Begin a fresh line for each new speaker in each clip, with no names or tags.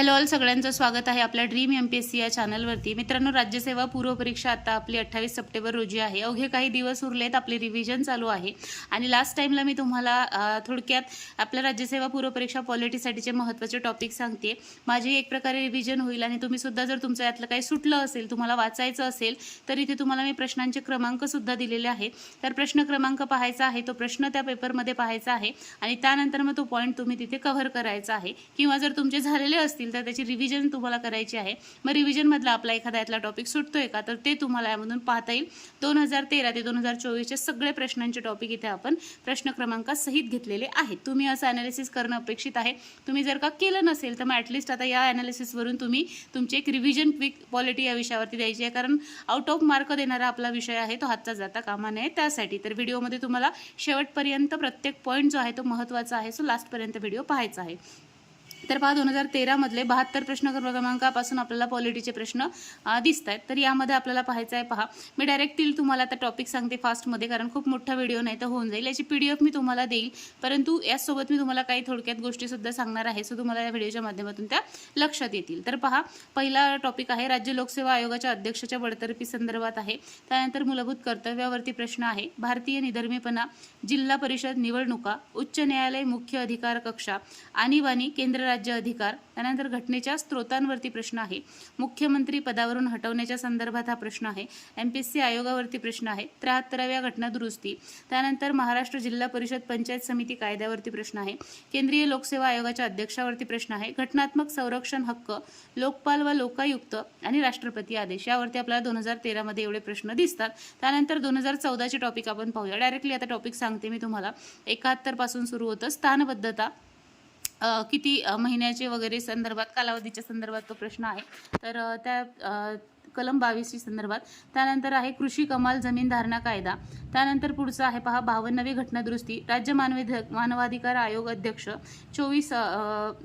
Hello all सगळ्यांचं स्वागत आहे आपल्या dream M P S C या चॅनलवरती. मित्रांनो राज्यसेवा पूर्वपरीक्षा आता आपली अठ्ठावीस सप्टेंबर रोजी आहे. अवघे काही दिवस उरलेत आपली रिव्हिजन चालू आहे. आणि लास्ट टाईमला मी तुम्हाला थोडक्यात आपल्या राज्यसेवा पूर्वपरीक्षा पॉलिटीसाठीचे महत्त्वाचे टॉपिक सांगते माझी एक प्रकारे रिव्हिजन होईल आणि तुम्ही सुद्धा जर तुमचं यातलं काही सुटलं असेल तुम्हाला वाचायचं असेल तर इथे तुम्हाला मी प्रश्नांचे क्रमांक सुद्धा दिलेले आहे तर प्रश्न क्रमांक पाहायचा आहे तो प्रश्न त्या पेपरमध्ये पाहायचा आहे. आणि त्यानंतर मग तो पॉईंट तुम्ही तिथे कव्हर करायचा आहे. किंवा जर तुमचे झालेले असतील तर त्याची रिव्हिजन तुम्हाला करायची आहे. मग रिव्हिजनमधला आपला एखादा यातला टॉपिक सुटतोय का? तर ते तुम्हाला यामधून पाहता येईल. दोन हजार तेरा ते दोन हजार चोवीसचे सगळे प्रश्नांचे टॉपिक इथे आपण प्रश्न क्रमांकासहित घेतलेले आहेत. तुम्ही असं अनालिसिस करणं अपेक्षित आहे. तुम्ही जर का केलं नसेल तर मग ॲटलिस्ट आता या अनालिसिसवरून तुम्ही तुमची एक रिव्हिजन क्विक क्वालिटी या विषयावरती द्यायची आहे. कारण आउट ऑफ मार्क देणारा आपला विषय आहे तो हातचा जाता कामा नये त्यासाठी. तर व्हिडिओमध्ये तुम्हाला शेवटपर्यंत प्रत्येक पॉईंट जो आहे तो महत्त्वाचा आहे. सो लास्टपर्यंत व्हिडिओ पाहायचा आहे. तर पहा दोन हजार तेरामधले बहात्तर प्रश्न क्रमांकापासून आपल्याला पॉलिटीचे प्रश्न दिसत आहेत तर यामध्ये आपल्याला पाहायचं आहे पहा मी डायरेक्टली तुम्हाला आता टॉपिक सांगते फास्टमध्ये कारण खूप मोठा व्हिडिओ नाही तर होऊन जाईल. याची पी डी एफ मी तुम्हाला देईल परंतु यासोबत मी तुम्हाला काही थोडक्यात गोष्टीसुद्धा सांगणार आहे सो तुम्हाला या व्हिडिओच्या माध्यमातून त्या लक्षात येतील. तर पहा पहिला टॉपिक आहे राज्य लोकसेवा आयोगाच्या अध्यक्षाच्या बडतर्फी संदर्भात आहे. त्यानंतर मूलभूत कर्तव्यावरती प्रश्न आहे भारतीय निधर्मीपणा जिल्हा परिषद निवडणुका उच्च न्यायालय मुख्य अधिकार कक्षा आणीबाणी केंद्र राज्य अधिकार. त्यानंतर घटनेच्या स्त्रोतांवरती प्रश्न आहे. मुख्यमंत्री पदावरून हटवण्याच्या संदर्भात हा प्रश्न आहे. एम पी एस सी आयोगावरती प्रश्न आहे. त्र्याहत्तराव्या घटना दुरुस्ती. त्यानंतर महाराष्ट्र जिल्हा परिषद पंचायत समिती कायद्यावरती प्रश्न आहे. केंद्रीय लोकसेवा आयोगाच्या अध्यक्षावरती प्रश्न आहे. घटनात्मक संरक्षण हक्क लोकपाल व लोकायुक्त आणि राष्ट्रपती आदेश यावरती आपल्याला दोन हजार तेरामध्ये एवढे प्रश्न दिसतात. त्यानंतर दोन हजार चौदाचे टॉपिक आपण पाहूया. डायरेक्टली आता टॉपिक सांगते मी तुम्हाला. एकाहत्तरपासून सुरू होतं स्थानबद्धता. किती महिन्याचे वगैरे संदर्भात कालावधीच्या संदर्भात तो प्रश्न आहे. तर त्या कलम बावीसची संदर्भात. त्यानंतर आहे कृषी कमाल जमीन धारणा कायदा. त्यानंतर पुढचं आहे पहा बावन्नवी घटनादुरुस्ती. राज्य मानवी मानवाधिकार आयोग अध्यक्ष. चोवीस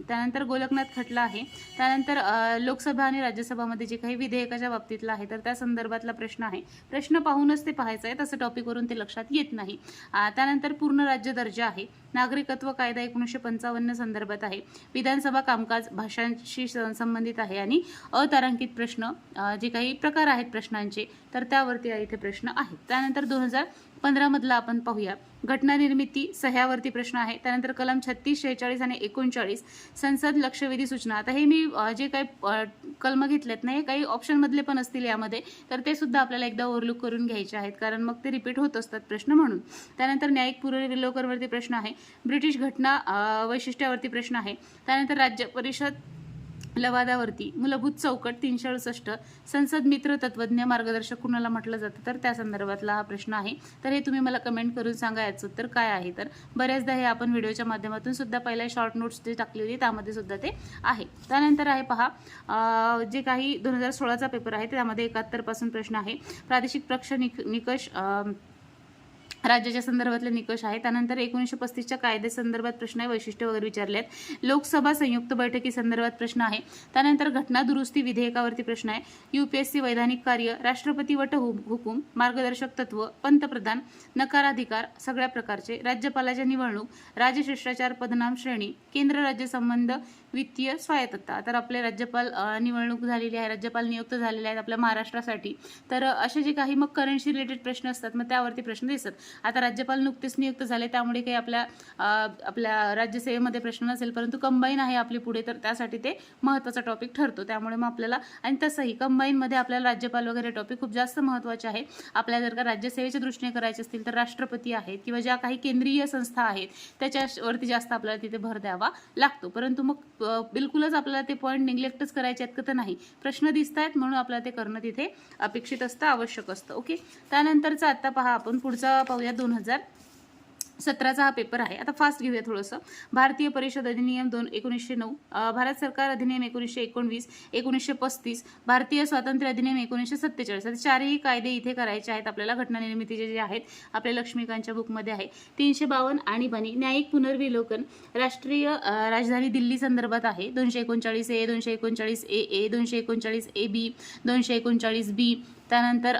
त्यानंतर गोलकनाथ खटला आहे. त्यानंतर लोकसभा आणि राज्यसभामध्ये जे काही विधेयकाच्या बाबतीतलं आहे तर त्या संदर्भातला प्रश्न आहे. प्रश्न पाहूनच ते पाहायचं आहे तसं टॉपिकवरून ते लक्षात येत नाही. त्यानंतर पूर्ण राज्य दर्जा आहे. नागरिकत्व कायदा एकोणीसशे पंचावन्न संदर्भात आहे. विधानसभा कामकाज भाषांशी स- संबंधित आहे आणि अतारांकित प्रश्न जे काही प्रकार आहेत प्रश्नांचे तर त्यावरती इथे प्रश्न आहेत त्यानंतर दोन हजार पंधरामधला आपण पाहूया. घटना निर्मिती सह्यावरती प्रश्न आहे. त्यानंतर कलम छत्तीस शेहेचाळीस आणि एकोणचाळीस संसद लक्षवेधी सूचना. आता हे मी जे काही कलम घेतलेत ना हे काही ऑप्शनमधले पण असतील यामध्ये. तर ते सुद्धा आपल्याला एकदा ओव्हरलुक करून घ्यायचे आहेत कारण मग ते रिपीट होत असतात प्रश्न म्हणून. त्यानंतर न्यायिक पूर्वविलोकरवरती प्रश्न आहे. ब्रिटिश घटना वैशिष्ट्यावरती प्रश्न आहे. त्यानंतर राज्य परिषद लवादावरती मूलभूत चौकट तीनशे अडुसष्ट संसद मित्र तत्वज्ञ मार्गदर्शक कुणाला म्हटलं जातं तर त्या संदर्भातला हा प्रश्न आहे. तर हे तुम्ही मला कमेंट करून सांगा याचं उत्तर काय आहे? तर बऱ्याचदा हे आपण व्हिडिओच्या माध्यमातून सुद्धा पहिल्या शॉर्ट नोट्स जे टाकली होती त्यामध्ये सुद्धा ते आहे. त्यानंतर आहे पहा जे काही दोन हजार सोळाचा पेपर आहे त्यामध्ये एकाहत्तरपासून प्रश्न आहे. प्रादेशिक पक्ष निक निकष राज्याच्या संदर्भातले निकष आहे त्यानंतर एकोणीसशे पस्तीसच्या कायद्यासंदर्भात प्रश्न आहे वैशिष्ट्य वगैरे विचारले आहेत. लोकसभा संयुक्त बैठकी संदर्भात प्रश्न आहे. त्यानंतर घटना दुरुस्ती विधेयकावरती प्रश्न आहे. यूपीएससी वैधानिक कार्य राष्ट्रपती वट हु- हुकूम मार्गदर्शक तत्व पंतप्रधान नकाराधिकार सगळ्या प्रकारचे राज्यपालाच्या निवडणूक राजशिष्टाचार पदनाम श्रेणी केंद्र राज्य संबंध वित्तीय स्वायत्तता. तर आपले राज्यपाल निवडणूक झालेली आहे राज्यपाल नियुक्त झालेले आहेत आपल्या महाराष्ट्रासाठी. तर असे जे काही मग करन्सी रिलेटेड प्रश्न असतात मग त्यावरती प्रश्न दिसतात. आता राज्यपाल नुकतेच नियुक्त झाले त्यामुळे काही आपल्या आपल्या राज्यसेवेमध्ये प्रश्न नसेल परंतु कंबाईन आहे आपली पुढे तर त्यासाठी ते महत्त्वाचा टॉपिक ठरतो. त्यामुळे मग आपल्याला आणि तसंही कंबाईनमध्ये आपल्याला राज्यपाल वगैरे टॉपिक खूप जास्त महत्त्वाचे आहे आपल्याला जर का राज्यसेवेच्या दृष्टीने करायचे असतील तर राष्ट्रपती आहेत किंवा ज्या काही केंद्रीय संस्था आहेत त्याच्यावरती जास्त आपल्याला तिथे भर द्यावा लागतो. परंतु मग बिलकुलच आपल्याला ते पॉईंट निग्लेक्टच करायचे आहेत का तर नाही. प्रश्न दिसत आहेत म्हणून आपल्याला ते करणं तिथे अपेक्षित असतं आवश्यक असतं. ओके त्यानंतरचा आत्ता पहा आपण पुढचा पाहूया दोन हजार सतराचा हा पेपर आहे. आता फास्ट घेऊया थोडंसं. भारतीय परिषद अधिनियम दोन एकोणीसशे नऊ भारत सरकार अधिनियम एकोणीसशे एकोणवीस एकोणीसशे पस्तीस भारतीय स्वातंत्र्य अधिनियम एकोणीसशे सत्तेचाळीस. आता चारही कायदे इथे करायचे आहेत. आपल्याला घटना निर्मितीचे जे आहेत आपल्या लक्ष्मीकांतच्या बुकमध्ये आहे. तीनशे बावन्न आणीबाणी न्यायिक पुनर्विलोकन राष्ट्रीय राजधानी दिल्ली संदर्भात आहे. दोनशे एकोणचाळीस ए दोनशे एकोणचाळीस ए ए दोनशे एकोणचाळीस ए बी दोनशे एकोणचाळीस बी त्यानंतर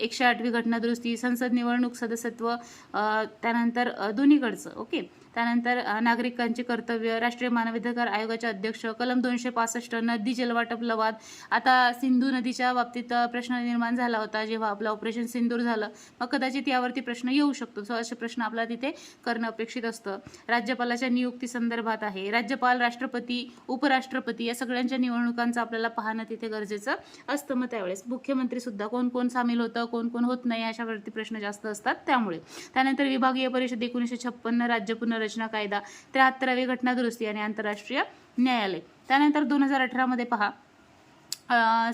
एकशे आठवी घटना दुरुस्ती संसद निवडणूक सदस्यत्व त्यानंतर दोन्हीकडचं ओके? त्यानंतर नागरिकांचे नागरिकांची कर्तव्य राष्ट्रीय मानवाधिकार आयोगाचे अध्यक्ष कलम दोनशे पासष्ट नदी जलवाटप लवाद. आता सिंधू नदीच्या बाबतीत प्रश्न निर्माण झाला होता जेव्हा आपलं ऑपरेशन सिंदूर झालं. मग कदाचित यावरती प्रश्न येऊ शकतो. सो असे प्रश्न आपला तिथे करणं अपेक्षित असतं. राज्यपालाच्या नियुक्ती संदर्भात आहे. राज्यपाल राष्ट्रपती उपराष्ट्रपती या सगळ्यांच्या निवडणुकांचं आपल्याला पाहणं तिथे गरजेचं असतं. मग त्यावेळेस मुख्यमंत्री सुद्धा कोण कोण सामील होतं कोण कोण होत नाही अशावरती प्रश्न जास्त असतात त्यामुळे. त्यानंतर विभागीय परिषद एकोणीसशे छप्पन्न राज्य पुनर् पुनर्रचना कायदा त्र्याहत्तरावी घटना दुरुस्ती आणि आंतरराष्ट्रीय न्यायालय. त्यानंतर दोन हजार अठरामध्ये पहा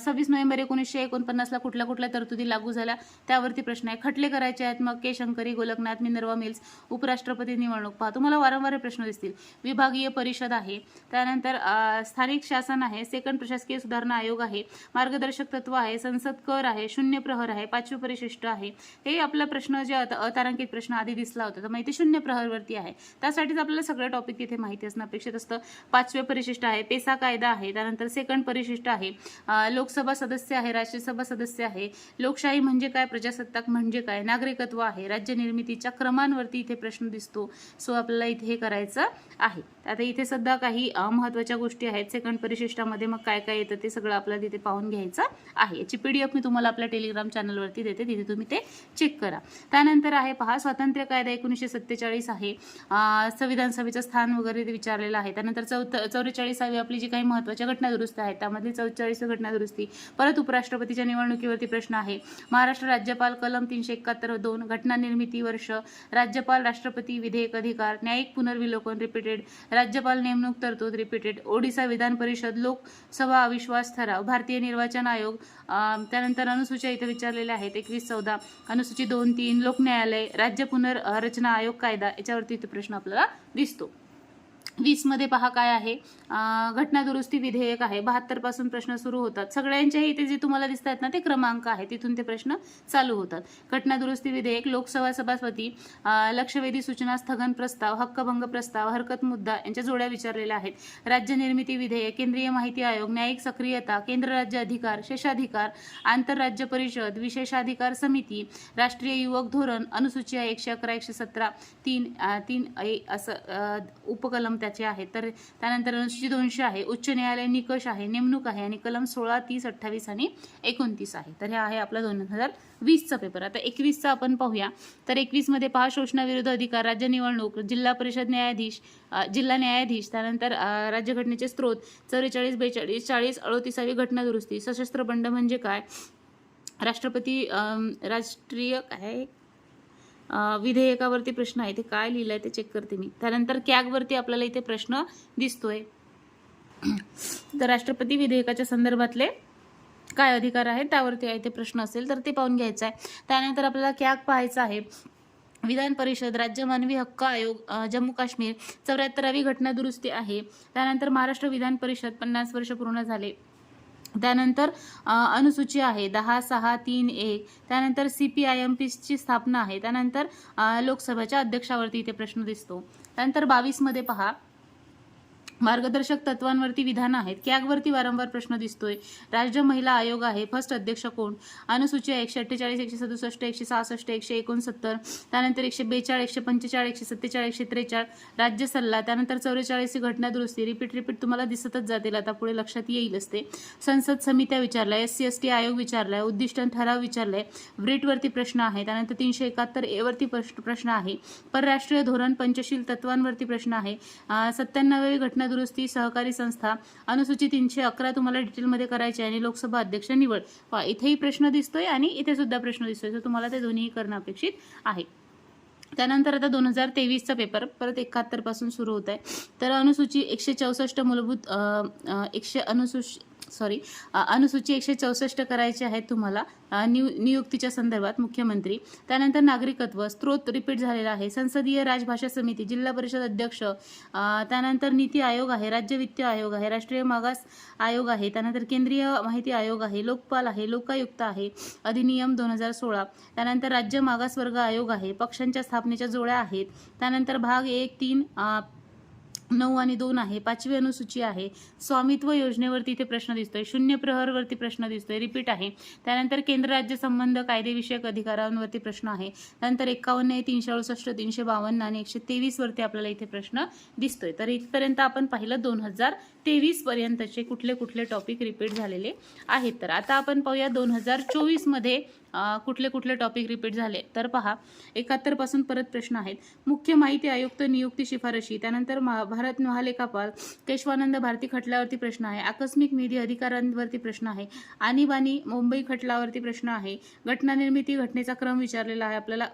सव्वीस नोव्हेंबर एकोणीसशे एकोणपन्नासला कुठल्या कुठल्या तरतुदी लागू झाल्या त्यावरती प्रश्न आहे. खटले करायचे आहेत मग K Shankari Golaknath Minerva Mills उपराष्ट्रपती निवडणूक पहा. तुम्हाला वारंवार प्रश्न दिसतील. विभागीय परिषद आहे. त्यानंतर स्थानिक शासन आहे. सेकंड प्रशासकीय सुधारणा आयोग आहे. मार्गदर्शक तत्व आहे. संसद कर आहे. शून्य प्रहर आहे. पाचवी परिशिष्ट आहे. हे आपला प्रश्न जे अत- अतारांकित प्रश्न आधी दिसला होता. तर माहिती शून्य प्रहरवरती आहे. त्यासाठीच आपल्याला सगळं टॉपिक तिथे माहिती असणं अपेक्षित असतं. पाचवे परिशिष्ट आहे. पेसा कायदा आहे. त्यानंतर सेकंड परिशिष्ट आहे. लोकसभा सदस्य आहे राज्यसभा सदस्य आहे. लोकशाही म्हणजे काय? प्रजासत्ताक म्हणजे काय? नागरिकत्व आहे. राज्य निर्मितीच्या क्रमांवरती इथे प्रश्न दिसतो. सो आपल्याला इथे हे करायचं आहे. आता इथे सध्या काही महत्त्वाच्या गोष्टी आहेत. सेकंड परिशिष्टामध्ये मग काय काय येतं ते सगळं आपल्याला तिथे पाहून घ्यायचं आहे. याची पी डी एफ मी तुम्हाला आपल्या टेलिग्राम चॅनलवरती देते. तिथे तुम्ही ते चेक करा. त्यानंतर आहे पहा स्वातंत्र्य कायदा एकोणीसशे सत्तेचाळीस आहे. संविधान सभेचं स्थान वगैरे विचारलेलं आहे. त्यानंतर चौथ चौवेचाळीसावी आपली जी काही महत्त्वाच्या घटना आहेत त्यामधली चौवेचाळीस घटना दुरुस्ती परत उपराष्ट्रपतीच्या निवडणुकीवरती प्रश्न आहे. महाराष्ट्र राज्यपाल कलम तीनशे एकाहत्तर दोन घटना निर्मिती वर्ष राज्यपाल राष्ट्रपती विधेयक अधिकार न्यायिक पुनर्विलोकन रिपीटेड राज्यपाल नेमणूक तरतूद रिपीटेड ओडिसा विधान परिषद लोकसभा अविश्वास ठराव. भारतीय निर्वाचन आयोग त्यानंतर अनुसूच्या इथे विचारलेल्या आहेत. एकवीस चौदा अनुसूची दोन तीन लोक न्यायालय राज्य पुनर्रचना आयोग कायदा. याच्यावरती इथे प्रश्न आपल्याला दिसतो. वीसमध्ये पहा काय आहे. घटनादुरुस्ती घटना दुरुस्ती विधेयक आहे. बहात्तरपासून प्रश्न सुरू होतात. सगळ्यांच्या इथे जे तुम्हाला दिसत आहेत ना ते क्रमांक आहे. तिथून ते प्रश्न चालू होतात. घटना दुरुस्ती विधेयक लोकसभा सभापती लक्षवेधी सूचना स्थगन प्रस्ताव हक्कभंग प्रस्ताव हरकत मुद्दा यांच्या जोड्या विचारलेल्या आहेत. राज्य निर्मिती विधेयक केंद्रीय माहिती आयोग न्यायिक सक्रियता केंद्र राज्य अधिकार शेषाधिकार आंतरराज्य परिषद विशेषाधिकार समिती राष्ट्रीय युवक धोरण अनुसूची आहे एकशे अकरा एकशे सतरा तीन तीन ए- असं उपकलम त्या त्याचे आहेत तर त्यानंतर अनुसूची दोनशे आहे. उच्च न्यायालय निकष आहे. नेमणूक आहे आणि कलम सोळा तीस अठ्ठावीस आणि एकोणतीस आहे. तर हे आहे आपला दोन हजार वीसचा पेपर आता एकवीसचा आपण पाहूया. तर एकवीसमध्ये पहा शोषणाविरुद्ध अधिकार राज्य निवडणूक जिल्हा परिषद न्यायाधीश जिल्हा न्यायाधीश त्यानंतर राज्यघटनेचे स्रोत चौवेचाळीस बेचाळीस चाळीस अडोतीसावी घटना दुरुस्ती सशस्त्र बंड म्हणजे काय? राष्ट्रपती राष्ट्रीय काय? विधेयकावरती प्रश्न आहे ते काय लिहिलं आहे ते चेक करते मी. त्यानंतर कॅगवरती आपल्याला इथे प्रश्न दिसतोय. तर राष्ट्रपती विधेयकाच्या संदर्भातले काय अधिकार आहेत त्यावरती इथे प्रश्न असेल तर ते पाहून घ्यायचं आहे. त्यानंतर आपल्याला कॅग पाहायचं आहे. विधान परिषद राज्य मानवी हक्क आयोग जम्मू काश्मीर चौऱ्याहत्तरावी घटना दुरुस्ती आहे. त्यानंतर महाराष्ट्र विधान परिषद पन्नास वर्ष पूर्ण झाले. त्यानंतर अनुसूची आहे दहा सहा तीन एक. त्यानंतर सी पी आय एम पीची स्थापना आहे. त्यानंतर लोकसभेच्या अध्यक्षावरती इथे प्रश्न दिसतो. त्यानंतर बावीसमध्ये पहा. मार्गदर्शक तत्वांवरती विधान आहेत. कॅगवरती वारंवार प्रश्न दिसतोय. राज्य महिला आयोग आहे. फर्स्ट अध्यक्ष कोण? अनुसूची एकशे अठ्ठेचाळीस एकशे सदुसष्ट एकशे सहासष्ट एकशे एकोणसत्तर त्यानंतर एकशे बेचाळ एकशे पंचेचाळीस एकशे सत्तेचाळीस एकशे त्रेचाळीस राज्य सल्ला त्यानंतर चौवेचाळीस घटना दुरुस्ती. रिपीट रिपीट तुम्हाला दिसतच जातील. आता पुढे लक्षात येईलच ते संसद समित्या विचारल्या एस सी एस टी आयोग विचारलाय उद्दिष्ट ठराव विचारलाय ब्रिटवरती प्रश्न आहे त्यानंतर तीनशे एकाहत्तर एवरती प्रश्न प्रश्न आहे. परराष्ट्रीय धोरण पंचशील तत्वांवरती प्रश्न आहे. सत्त्याण्णवी घटना दुरुस्ती सहकारी संस्था अनुसूची तीनशे अकरा तुम्हाला डिटेलमध्ये करायची आहे आणि लोकसभा अध्यक्ष निवड. पहा, इथेही प्रश्न दिसतोय आणि इथे सुद्धा प्रश्न दिसतोय. तर तुम्हाला ते दोन्ही करणं अपेक्षित आहे. त्यानंतर आता दोन हजार तेवीसचा पेपर परत एकाहत्तरपासून सुरू होत आहे तर अनुसूची एकशे चौसष्ट मूलभूत एकशे अनुसूची सॉरी अनुसूची एकशे चौसष्ट करायची आहेत तुम्हाला. नियु नियुक्तीच्या संदर्भात मुख्यमंत्री. त्यानंतर नागरिकत्व स्त्रोत रिपीट झालेला आहे. संसदीय राजभाषा समिती जिल्हा परिषद अध्यक्ष. त्यानंतर नीती आयोग आहे राज्य वित्त आयोग आहे राष्ट्रीय मागास आयोग आहे त्यानंतर केंद्रीय माहिती आयोग आहे लोकपाल आहे लोकायुक्त आहे अधिनियम दोन हजार सोळा. त्यानंतर राज्य मागासवर्ग आयोग आहे पक्षांच्या स्थापनेच्या जोड्या आहेत. त्यानंतर भाग एक तीन नऊ आणि दोन आहे पाचवी अनुसूची आहे. स्वामित्व योजनेवरती इथे प्रश्न दिसतोय. शून्य प्रहरवरती प्रश्न दिसतोय. रिपीट आहे. त्यानंतर केंद्र राज्य संबंध कायदेविषयक अधिकारांवरती प्रश्न आहे. त्यानंतर एकावन्न आहे तीनशे अडुसष्ट तीनशे बावन्न आणि एकशे तेवीस वरती आपल्याला इथे प्रश्न दिसतोय. तर इथपर्यंत आपण पाहिलं दोन हजार तेवीस पर्यंतचे कुठले कुठले टॉपिक रिपीट झालेले आहेत. तर आता आपण पाहूया दोन हजार चोवीसमध्ये कुठले कुठले टॉपिक रिपीट झाले तर पहा एकाहत्तरपासून परत प्रश्न आहेत. मुख्य माहिती आयुक्त नियुक्ती शिफारशी त्यानंतर भारत महालेखापाल केशवानंद भारती खटल्यावरती प्रश्न आहे आकस्मिक निधी अधिकारांवरती प्रश्न आहे आणीबाणी मुंबई खटलावरती प्रश्न आहे घटना निर्मिती घटनेचा क्रम विचारलेला आहे आपल्याला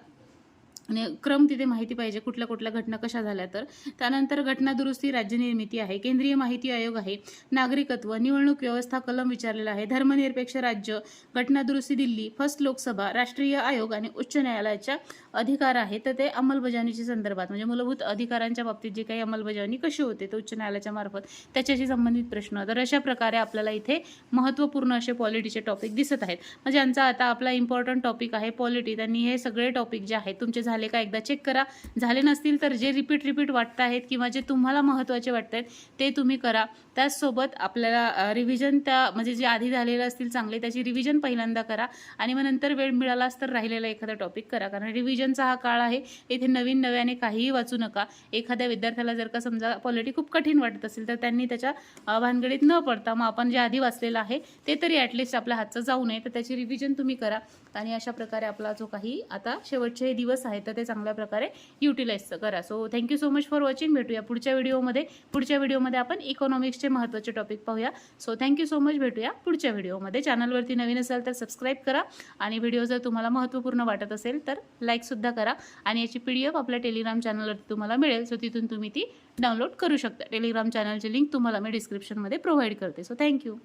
आणि क्रम तिथे माहिती पाहिजे कुठल्या कुठल्या घटना कशा झाल्या तर. त्यानंतर घटना दुरुस्ती राज्य निर्मिती आहे केंद्रीय माहिती आयोग आहे नागरिकत्व निवडणूक व्यवस्था कलम विचारलेला आहे धर्मनिरपेक्ष राज्य घटना दुरुस्ती दिल्ली फर्स्ट लोकसभा राष्ट्रीय आयोग आणि उच्च न्यायालयाच्या अधिकार आहे तर ते अंमलबजावणीच्या संदर्भात म्हणजे मूलभूत अधिकारांच्या बाबतीत जे काही अंमलबजावणी कशी होते ते उच्च न्यायालयाच्या मार्फत त्याच्याशी संबंधित प्रश्न. तर अशा प्रकारे आपल्याला इथे महत्त्वपूर्ण असे पॉलिटीचे टॉपिक दिसत आहेत. म्हणजे मग ज्यांचा आता आपला इम्पॉर्टंट टॉपिक आहे पॉलिटी. त्यांनी हे सगळे टॉपिक जे आहेत तुमचे झाले का? एकदा चेक करा. झाले नसतील तर जे रिपीट रिपीट वाटत आहेत किंवा जे तुम्हाला महत्त्वाचे वाटत आहेत ते तुम्ही करा. त्याचसोबत आपल्याला रिव्हिजन त्या म्हणजे जे आधी झालेलं असतील चांगले त्याची रिव्हिजन पहिल्यांदा करा. आणि मग नंतर वेळ मिळालाच तर राहिलेला एखादा टॉपिक करा. कारण रिव्हिजनचा हा काळ आहे. इथे नवीन नव्याने काहीही वाचू नका. एखाद्या विद्यार्थ्याला जर का समजा पॉलिटी खूप कठीण वाटत असेल तर त्यांनी त्याच्या भानगडीत न पडता मग आपण जे आधी वाचलेलं आहे ते तरी ॲटलिस्ट आपल्या हातचं जाऊ नये. तर त्याची रिव्हिजन तुम्ही करा. आणि अशा प्रकारे आपला जो काही आता शेवटचे दिवस आहेत तर ते चांगल्या प्रकारे युटिलाइज करा. So thank you so much for watching भेटूया पुढच्या व्हिडिओमध्ये पुढच्या व्हिडिओमध्ये आपण इकॉनॉमिक्सचे महत्त्वाचे टॉपिक पाहूया. सो थँक्यू सो मच भेटूया पुढच्या व्हिडिओमध्ये चॅनलवरती नवीन असाल तर सबस्क्राईब करा. आणि व्हिडिओ जर तुम्हाला महत्त्वपूर्ण वाटत असेल तर लाईकसुद्धा करा. आणि याची पी डी एफ आपल्या टेलिग्राम चॅनलवरती तुम्हाला मिळेल. सो तिथून तुम्ही ती डाउनलोड करू शकता. टेलिग्राम चॅनलची लिंक तुम्हाला मी डिस्क्रिप्शनमध्ये प्रोव्हाइड करते. So thank you